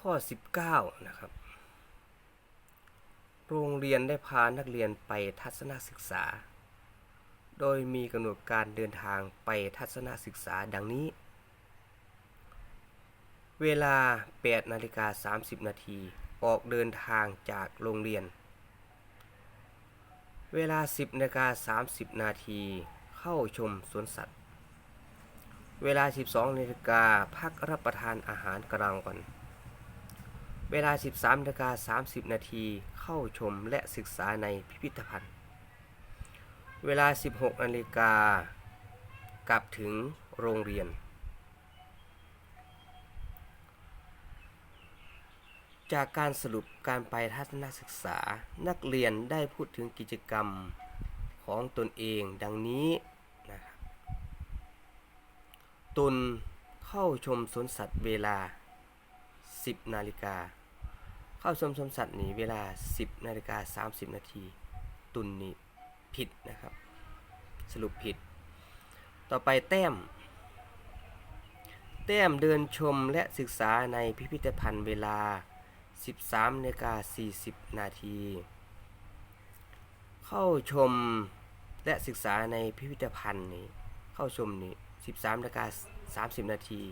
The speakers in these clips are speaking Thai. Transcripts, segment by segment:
ข้อ 19 นะครับ โรงเรียนได้พานักเรียนไปทัศนศึกษา โดยมีกำหนดการเดินทางไปทัศนศึกษาดังนี้ เวลา 8นาฬิกา30 นาทีออกเดินทางจากโรงเรียน เวลา 10นาฬิกา30 นาทีเข้าชมสวนสัตว์ เวลา 12นาฬิกาพักรับประทานอาหารกลางวัน เวลา 13นาฬิกา30 นาทีเข้าชมและศึกษาในพิพิธภัณฑ์ เวลา 16นาฬิกากลับถึงโรงเรียน จากการสรุปการไปทัศนศึกษา นักเรียนได้พูดถึงกิจกรรมของตนเองดังนี้นะครับตนเข้าชมสวนสัตว์เวลา 10 นาฬิกา เข้าชมสวนสัตว์นี่เวลา 10นาฬิกา30 นาที ตุนนี่ผิดนะครับ สรุปผิด ต่อไปแต้ม แต้มเดินชมและศึกษาในพิพิธภัณฑ์เวลา 13นาฬิกา40 นาที เข้าชมและศึกษาในพิพิธภัณฑ์นี้ เข้าชมนี่13นาฬิกา30 นาที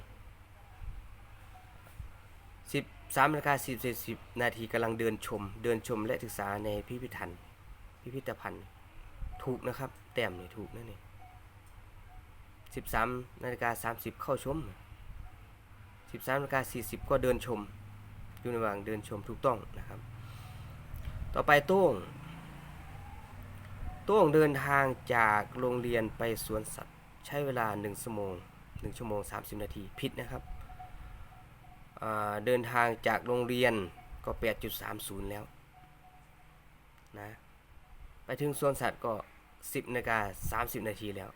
13นาฬิกา40 10นาทีกำลังเดินชม เดินชมและศึกษาในพิพิธภัณฑ์พิพิธภัณฑ์ ถูกนะครับ แต้มนี่ถูกนั่นเอง13นาฬิกา30เข้าชม13นาฬิกา40ก็เดินชม อยู่ในระหว่างเดินชมถูกต้องนะครับ ต่อไปโต้งโต้งเดินทางจากโรงเรียนไปสวนสัตว์ ใช้เวลา1ชั่วโมง1ชั่วโมง30นาทีผิดนะครับ เดินทางจากโรงเรียนก็ 8.30 แล้วนะไปถึงสวนสัตว์ก็ 10นาฬิกา30 นาทีแล้ว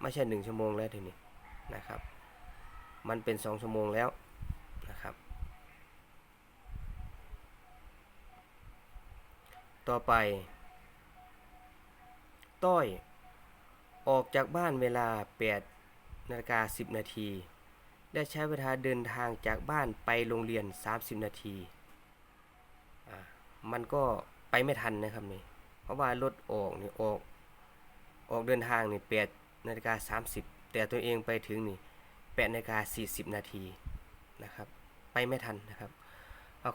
ไม่ใช่ 1 ชั่วโมงแล้วทีนี้นะครับ มันเป็น 2 ชั่วโมงแล้วนะครับ ต่อไป ต้อย ออกจากบ้านเวลา 8นาฬิกา10 นาที ได้ใช้เวลาเดินทางจากบ้านไปโรงเรียน 30 นาทีอ่ามันก็ไปไม่ทันนะครับนี่ เพราะว่ารถออกนี่ออก ออกเดินทางนี่8นาฬิกา30แต่ตัวเองไปถึงนี่8นาฬิกา40นาทีนะครับ ไปไม่ทันนะครับ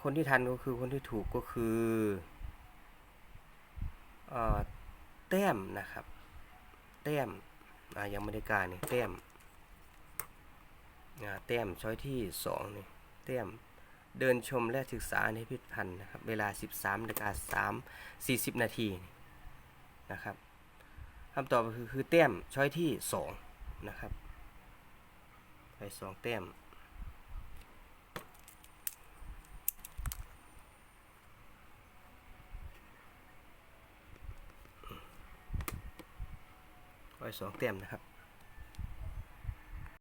คนที่ทันก็คือคนที่ถูกก็คืออ่อแต้มนะครับ แต้มอ่ายังไม่ได้การนี่แต้ม แต้มช้อยที่สองนี่แต้มเดินชมและศึกษาในพิพิธภัณฑ์นะครับ เวลา 13นาฬิกา3 40 นาทีนะครับคำตอบคือคือแต้มช้อยที่สองนะครับไปสองแต้มไว้สองแต้มนะครับ